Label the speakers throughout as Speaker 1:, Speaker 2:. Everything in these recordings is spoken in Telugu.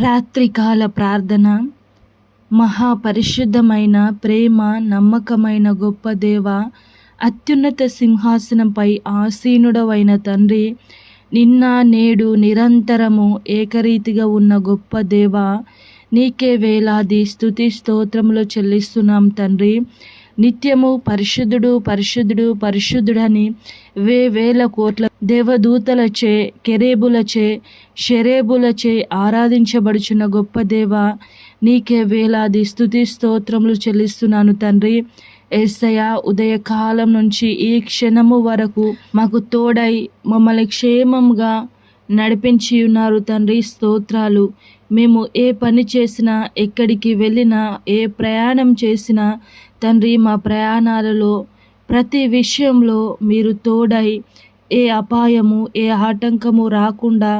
Speaker 1: రాత్రికాల ప్రార్థన మహాపరిశుద్ధమైన ప్రేమ నమ్మకమైన గొప్ప దేవ అత్యున్నత సింహాసనంపై ఆసీనుడవైన తండ్రి నిన్న నేడు నిరంతరము ఏకరీతిగా ఉన్న గొప్ప దేవ నీకే వేలాది స్థుతి స్తోత్రములు చెల్లిస్తున్నాం తండ్రి. నిత్యము పరిశుద్ధుడు పరిశుద్ధుడు పరిశుద్ధుడని వే వేల కోట్ల దేవదూతలచే కెరేబులచే షెరేబులచే ఆరాధించబడుచున్న గొప్ప దేవ నీకే వేలాది స్థుతి స్తోత్రములు చెల్లిస్తున్నాను తండ్రి. ఏసయ ఉదయకాలం నుంచి ఈ క్షణము వరకు మాకు తోడై మమ్మల్ని క్షేమంగా నడిపించి ఉన్నారు తండ్రి స్తోత్రాలు. మేము ఏ పని చేసినా ఎక్కడికి వెళ్ళినా ఏ ప్రయాణం చేసినా తండ్రి మా ప్రయాణాలలో ప్రతి విషయంలో మీరు తోడై ఏ అపాయము ఏ ఆటంకము రాకుండా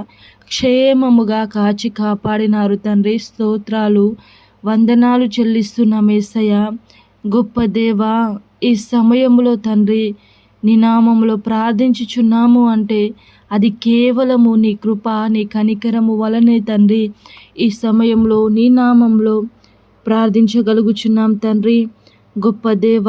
Speaker 1: క్షేమముగా కాచి కాపాడినారు తండ్రి. స్తోత్రాలు వందనాలు చెల్లిస్తున్న మేసయ్య. గొప్ప దేవా ఈ సమయంలో తండ్రి నీ నామములో ప్రార్థించుచున్నాము అంటే అది కేవలము నీ కృప నీ కనికరము వలనే తండ్రి. ఈ సమయంలో నీ నామంలో ప్రార్థించగలుగుచున్నాం తండ్రి. గొప్ప దేవ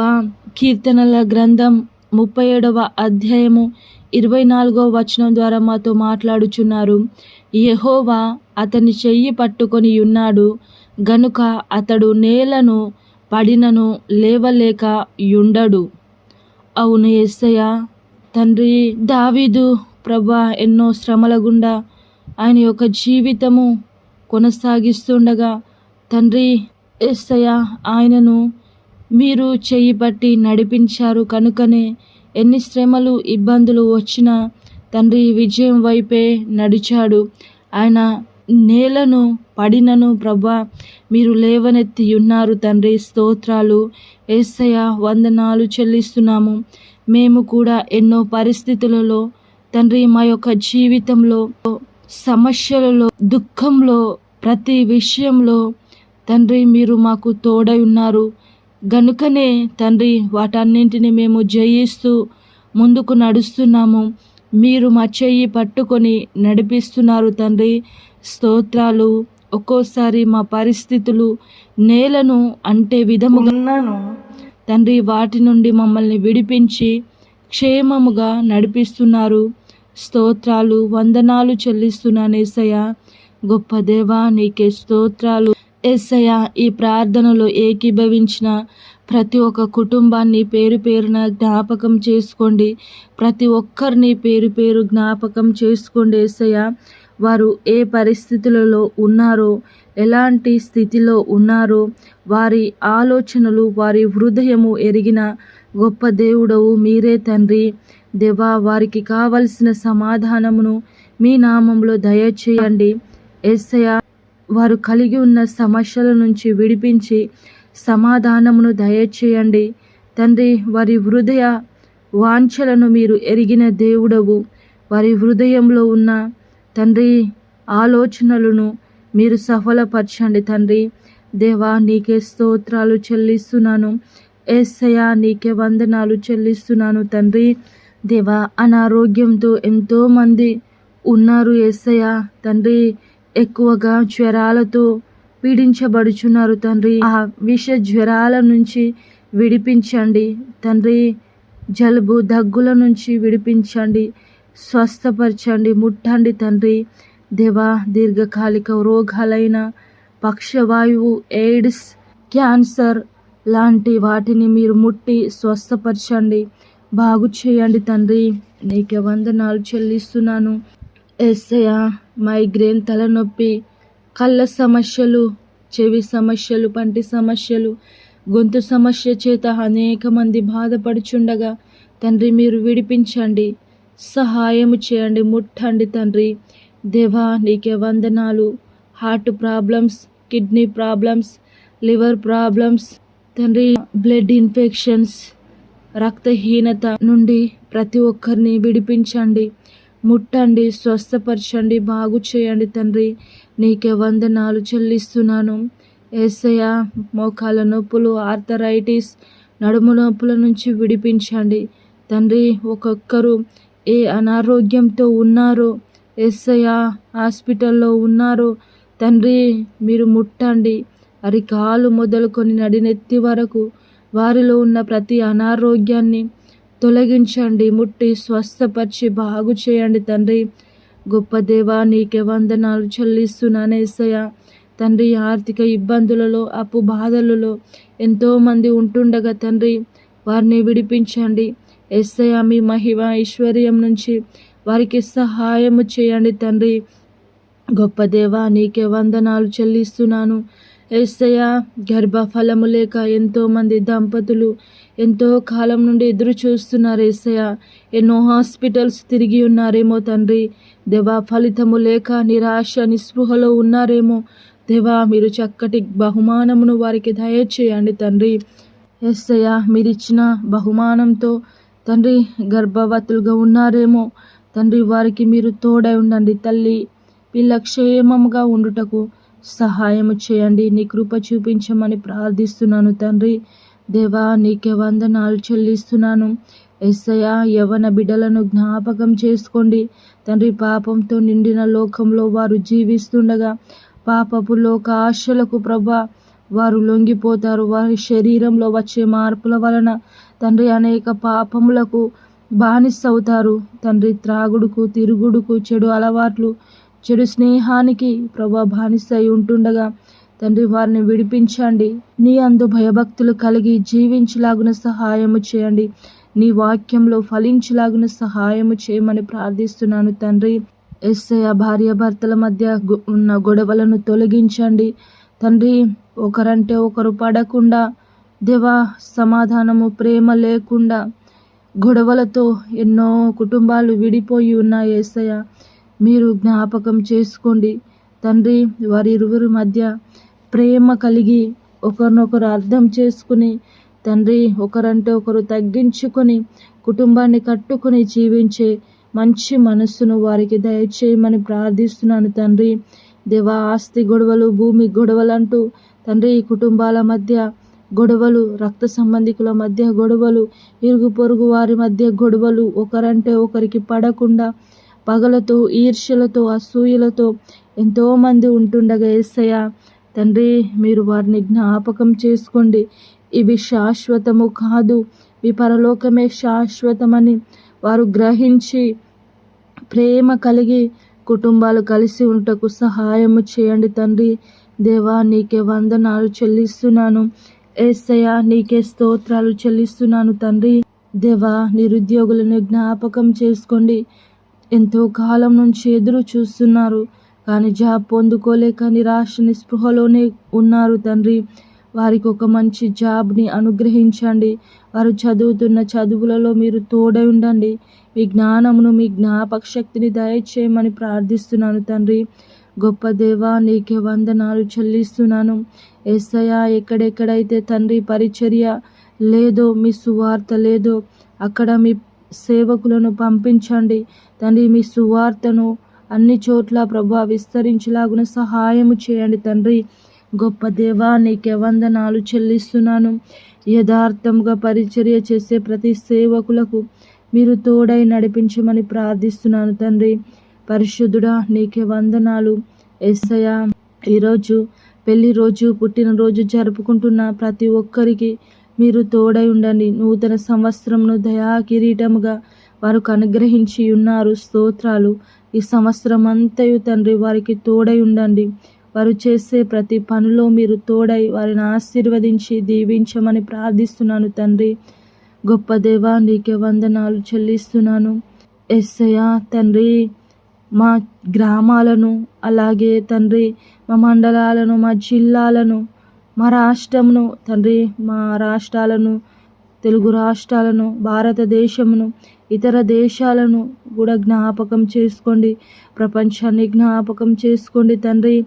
Speaker 1: కీర్తనల గ్రంథం ముప్పై ఏడవ అధ్యాయము ఇరవై నాలుగవ వచనం ద్వారా మాతో మాట్లాడుచున్నారు. యహోవా అతని చెయ్యి పట్టుకొని ఉన్నాడు. గనుక అతడు నేలను పడినను లేవలేక యుండడు. అవును ఎస్సయ్య తండ్రి దావీదు ప్రభా ఎన్నో శ్రమల గుండా ఆయన యొక్క జీవితము కొనసాగిస్తుండగా తండ్రి ఎస్సయ ఆయనను మీరు చెయ్యి పట్టి నడిపించారు కనుకనే ఎన్ని శ్రమలు ఇబ్బందులు వచ్చినా తండ్రి విజయం వైపే నడిచాడు. ఆయన నేలను పడినను ప్రభా మీరు లేవనెత్తి ఉన్నారు తండ్రి స్తోత్రాలు. ఏసయ వందనాలు చెల్లిస్తున్నాము. మేము కూడా ఎన్నో పరిస్థితులలో తండ్రి మా యొక్క జీవితంలో సమస్యలలో దుఃఖంలో ప్రతి విషయంలో తండ్రి మీరు మాకు తోడై ఉన్నారు. గనుకనే తండ్రి వాటన్నింటిని మేము జయిస్తూ ముందుకు నడుస్తున్నాము. మీరు మా చెయ్యి పట్టుకొని నడిపిస్తున్నారు తండ్రి. స్తోత్రాలు ఒక్కోసారి మా పరిస్థితులు నేలను అంటే విధముగాను తండ్రి వాటి నుండి మమ్మల్ని విడిపించి క్షేమముగా నడిపిస్తున్నారు. స్తోత్రాలు వందనాలు చెల్లిస్తున్నాను ఏసయ్య. గొప్ప దేవా నీకే స్తోత్రాలు. ఎస్సయ్య ఈ ప్రార్థనలో ఏకీభవించిన ప్రతి ఒక్క కుటుంబాన్ని పేరు పేరున జ్ఞాపకం చేసుకోండి. ప్రతి ఒక్కరిని పేరు పేరు జ్ఞాపకం చేసుకోండి ఏసయ్య. వారు ఏ పరిస్థితులలో ఉన్నారో ఎలాంటి స్థితిలో ఉన్నారో వారి ఆలోచనలు వారి హృదయము ఎరిగిన గొప్ప దేవుడవు మీరే తండ్రి. దేవా వారికి కావలసిన సమాధానమును మీ నామంలో దయచేయండి. ఎస్సయ వారు కలిగి ఉన్న సమస్యల నుంచి విడిపించి సమాధానమును దయచేయండి. తండ్రి వారి హృదయ వాంఛలను మీరు ఎరిగిన దేవుడవు. వారి హృదయంలో ఉన్న తండ్రి ఆలోచనలను మీరు సఫలపరచండి తండ్రి. దేవా నీకే స్తోత్రాలు చెల్లిస్తున్నాను. ఏసయ నీకే వందనాలు చెల్లిస్తున్నాను తండ్రి. దేవా అనారోగ్యంతో ఎంతోమంది ఉన్నారు ఏసయ్య. తండ్రి ఎక్కువగా జ్వరాలతో పీడించబడుచున్నారు తండ్రి. ఆ విష జ్వరాల నుంచి విడిపించండి. తండ్రి జలుబు దగ్గుల నుంచి విడిపించండి. స్వస్థపరచండి ముట్టండి తండ్రి. దేవా దీర్ఘకాలిక రోగాలైన పక్షవాయువు ఎయిడ్స్ క్యాన్సర్ లాంటి వాటిని మీరు ముట్టి స్వస్థపరచండి. బాగు చేయండి తండ్రి. నీకే వందనాలు చెల్లిస్తున్నాను. ఎస్సయ మైగ్రేన్ తలనొప్పి కళ్ళ సమస్యలు చెవి సమస్యలు పంటి సమస్యలు గొంతు సమస్య చేత అనేక మంది బాధపడుచుండగా తండ్రి మీరు విడిపించండి. సహాయము చేయండి ముట్టండి తండ్రి. దేవా నీకే వందనాలు. Heart problems kidney problems liver problems తండ్రి బ్లడ్ ఇన్ఫెక్షన్స్ రక్తహీనత నుండి ప్రతి ఒక్కరిని విడిపించండి. ముట్టండి స్వస్థపరచండి బాగు చేయండి తండ్రి. నీకే వందనాలు చెల్లిస్తున్నాను. ఏసయ మోకాల నొప్పులు ఆర్థరైటిస్ నడుము నొప్పుల నుంచి విడిపించండి. తండ్రి ఒక్కొక్కరు ఏ అనారోగ్యంతో ఉన్నారో ఎస్ఐ హాస్పిటల్లో ఉన్నారో తండ్రి మీరు ముట్టండి. అరికాలు మొదలుకొని నడినెత్తి వరకు వారిలో ఉన్న ప్రతి అనారోగ్యాన్ని తొలగించండి ముట్టి స్వస్థపరిచి బాగు చేయండి తండ్రి. గొప్ప దేవా నీకే వందనాలు చెల్లిస్తున్నాను ఏసయ్య తండ్రి ఆర్థిక ఇబ్బందులలో అప్పు బాధలలో ఎంతోమంది ఉంటుండగా తండ్రి వారిని విడిపించండి. ఎస్సయ మీ మహిమ ఐశ్వర్యం నుంచి వారికి సహాయము చేయండి తండ్రి. గొప్ప దేవా నీకే వందనాలు చెల్లిస్తున్నాను. ఎస్సయ గర్భఫలము లేక ఎంతోమంది దంపతులు ఎంతో కాలం నుండి ఎదురు చూస్తున్నారు ఏసయ్య. ఎన్నో హాస్పిటల్స్ తిరిగి ఉన్నారేమో తండ్రి. దేవా ఫలితము లేక నిరాశ నిస్పృహలో ఉన్నారేమో. దేవా మీరు చక్కటి బహుమానమును వారికి దయచేయండి తండ్రి. ఎస్సయ్య మీరిచ్చిన బహుమానంతో తండ్రి గర్భవతులుగా ఉన్నారేమో. తండ్రి వారికి మీరు తోడై ఉండండి తల్లి. పిల్ల క్షేమముగా ఉండుటకు సహాయము చేయండి. నీ కృప చూపించమని ప్రార్థిస్తున్నాను తండ్రి. దేవా నీకే వందనాలు చెల్లిస్తున్నాను. ఎస్సయ యవన బిడ్డలను జ్ఞాపకం చేసుకోండి. తండ్రి పాపంతో నిండిన లోకంలో వారు జీవిస్తుండగా పాపపు లోక ఆశలకు ప్రభా వారు లొంగిపోతారు. వారి శరీరంలో వచ్చే మార్పుల వలన తండ్రి అనేక పాపములకు బానిసవుతారు. తండ్రి త్రాగుడుకు తిరుగుడుకు చెడు అలవాట్లు చెడు స్నేహానికి ప్రభా బానిసై ఉంటుండగా తండ్రి వారిని విడిపించండి. నీ అందు భయభక్తులు కలిగి జీవించలాగున సహాయము చేయండి. నీ వాక్యంలో ఫలించలాగున సహాయము చేయమని ప్రార్థిస్తున్నాను తండ్రి. ఎస్ఐ భార్య భర్తల మధ్య ఉన్న గొడవలను తొలగించండి. తండ్రి ఒకరంటే ఒకరు పడకుండా దేవా సమాధానము ప్రేమ లేకుండా గొడవలతో ఎన్నో కుటుంబాలు విడిపోయి ఉన్నాయి ఏసయ్య. మీరు జ్ఞాపకం చేసుకోండి. తండ్రి వారి ఇరువురి మధ్య ప్రేమ కలిగి ఒకరినొకరు అర్థం చేసుకుని తండ్రి ఒకరంటే ఒకరు తగ్గించుకొని కుటుంబాన్ని కట్టుకుని జీవించే మంచి మనస్సును వారికి దయచేయమని ప్రార్థిస్తున్నాను తండ్రి. దేవా ఆస్తి గొడవలు భూమి గొడవలు అంటూ తండ్రి కుటుంబాల మధ్య గొడవలు రక్త సంబంధికుల మధ్య గొడవలు ఇరుగు పొరుగు వారి మధ్య గొడవలు ఒకరంటే ఒకరికి పడకుండా పగలతో ఈర్ష్యలతో అసూయలతో ఎంతోమంది ఉంటుండగా ఏసయ్య తండ్రి మీరు వారిని జ్ఞాపకం చేసుకోండి. ఇవి శాశ్వతము కాదు. ఈ పరలోకమే శాశ్వతమని వారు గ్రహించి ప్రేమ కలిగి కుటుంబాలు కలిసి ఉంటకు సహాయము చేయండి తండ్రి. దేవా నీకే వందనాలు చెల్లిస్తున్నాను. ఏసయ్య నీకే స్తోత్రాలు చెల్లిస్తున్నాను తండ్రి. దేవా నిరుద్యోగులను జ్ఞాపకం చేసుకోండి. ఎంతో కాలం నుంచి ఎదురు చూస్తున్నారు కానీ జాబ్ పొందుకోలేక నిరాశ నిస్పృహలోనే ఉన్నారు తండ్రి. వారికి ఒక మంచి జాబ్ని అనుగ్రహించండి. వారు చదువుతున్న చదువులలో మీరు తోడై ఉండండి. మీ జ్ఞానమును మీ జ్ఞాపక శక్తిని దయచేయమని ప్రార్థిస్తున్నాను తండ్రి. గొప్ప దేవా నీకే వందనాలు చెల్లిస్తున్నాను. ఎస్ఐయా ఎక్కడెక్కడైతే తండ్రి పరిచర్య లేదో మీ సువార్త లేదో అక్కడ మీ సేవకులను పంపించండి. తండ్రి మీ సువార్తను అన్ని చోట్ల ప్రభా విస్తరించేలాగున సహాయము చేయండి తండ్రి. గొప్ప దేవా నీకే వందనాలు చెల్లిస్తున్నాను. యథార్థంగా పరిచర్య చేసే ప్రతి సేవకులకు మీరు తోడై నడిపించమని ప్రార్థిస్తున్నాను తండ్రి. పరిశుద్ధుడా నీకే వందనాలు. ఎస్సయ ఈరోజు పెళ్ళి రోజు పుట్టినరోజు జరుపుకుంటున్న ప్రతి ఒక్కరికి మీరు తోడై ఉండండి. నూతన సంవత్సరంను దయా కిరీటముగా వారికి అనుగ్రహించి ఉన్నారు. స్తోత్రాలు. ఈ సంవత్సరం అంతయు తండ్రి వారికి తోడై ఉండండి. వారు చేసే ప్రతి పనిలో మీరు తోడై వారిని ఆశీర్వదించి దీవించమని ప్రార్థిస్తున్నాను తండ్రి. గొప్ప దేవా నీకే వందనాలు చెల్లిస్తున్నాను. ఎస్సయ్య తండ్రి మా గ్రామాలను అలాగే తండ్రి మా మండలాలను మా జిల్లాలను మా రాష్ట్రమును తండ్రి మా రాష్ట్రాలను తెలుగు రాష్ట్రాలను భారతదేశమును ఇతర దేశాలను కూడా జ్ఞాపకం చేసుకోండి. ప్రపంచాన్ని జ్ఞాపకం చేసుకోండి తండ్రి.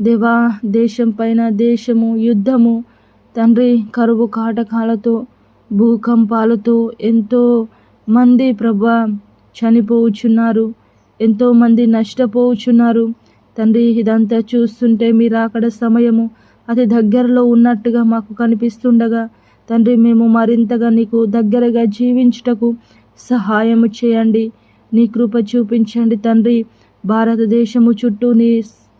Speaker 1: దేవా దేశం పైన దేశము యుద్ధము తండ్రి. కరువు కాటకాలతో భూకంపాలతో ఎంతో మంది ప్రభా చనిపోవుచున్నారు ఎంతోమంది నష్టపోవుచున్నారు తండ్రి ఇదంతా చూస్తుంటే మీరు అక్కడ సమయము అతి దగ్గరలో ఉన్నట్టుగా మాకు కనిపిస్తుండగా తండ్రి మేము మరింతగా నీకు దగ్గరగా జీవించుటకు సహాయము చేయండి. నీ కృప చూపించండి తండ్రి. భారతదేశము చుట్టూ నీ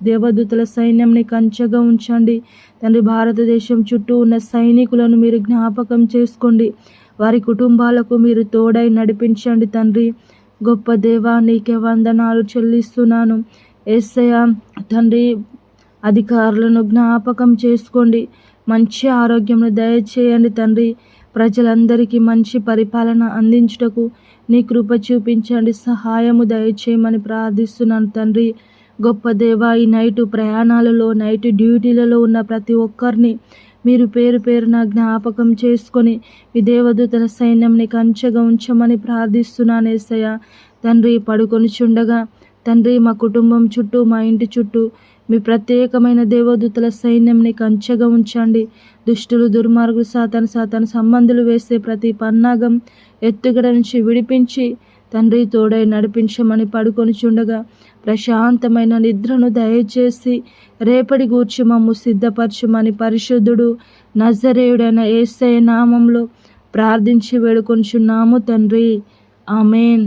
Speaker 1: దేవదూతల సైన్యంని కంచగా ఉంచండి. తండ్రి భారతదేశం చుట్టూ ఉన్న సైనికులను మీరు జ్ఞాపకం చేసుకోండి. వారి కుటుంబాలకు మీరు తోడై నడిపించండి తండ్రి. గొప్ప దేవా నీకే వందనాలు చెల్లిస్తున్నాను. ఎస్ఐ తండ్రి అధికారులను జ్ఞాపకం చేసుకోండి. మంచి ఆరోగ్యం దయచేయండి తండ్రి. ప్రజలందరికీ మంచి పరిపాలన అందించుటకు నీ కృప చూపించండి. సహాయము దయచేయమని ప్రార్థిస్తున్నాను తండ్రి. గొప్ప దేవ ఈ నైటు ప్రయాణాలలో నైట్ డ్యూటీలలో ఉన్న ప్రతి ఒక్కరిని మీరు పేరు పేరున జ్ఞాపకం చేసుకొని మీ దేవదూతల సైన్యంని కంచగా ఉంచమని ప్రార్థిస్తున్నాను ఏసయ్య. తండ్రి పడుకొని చుండగా. తండ్రి మా కుటుంబం చుట్టూ మా ఇంటి చుట్టూ మీ ప్రత్యేకమైన దేవదూతల సైన్యంని కంచెగా ఉంచండి. దుష్టులు దుర్మార్గులు సాతాను సాతాను సంబంధులు వేసే ప్రతి పన్నాగం ఎత్తుగడ నుంచి విడిపించి తండ్రి తోడై నడిపించమని పడుకొని చుండగా ప్రశాంతమైన నిద్రను దయచేసి రేపటి గూర్చి మమ్ము సిద్ధపరచమని పరిశుద్ధుడు నజరేయుడైన ఏసే నామంలో ప్రార్థించి వేడుకొంచున్నాము తండ్రి. ఆమెన్.